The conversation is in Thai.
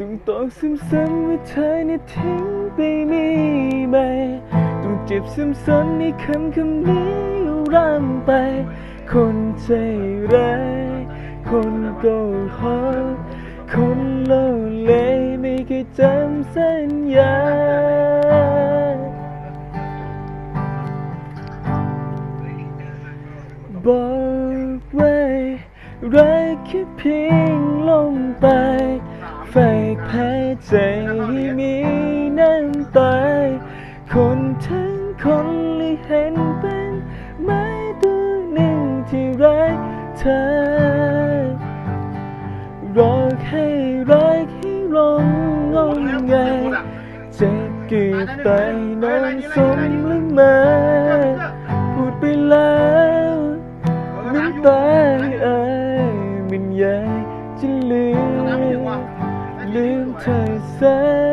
ต้องตอกซ้ำๆว่าเธอเนี่ยทิ้งไปไมีไหมต้องเจ็บซ้ำๆในคำคำนี้ร่ำไป คนใจร้ายคนโกหกคนโลเลยไม่เคยจำสัญญาบอกไว้รักแค่เพียงลมไป ใจให้มีน้ำตาคนทั้งคนเลยเห็นเป็นไม้ตัวหนึ่งที่รักเธอรอกให้รักให้ลงงงายเจ็บกือบตายนอนสมละเมาพูดไปแล้วน้ำตาเอ่ยมันอยากจะลืม 分。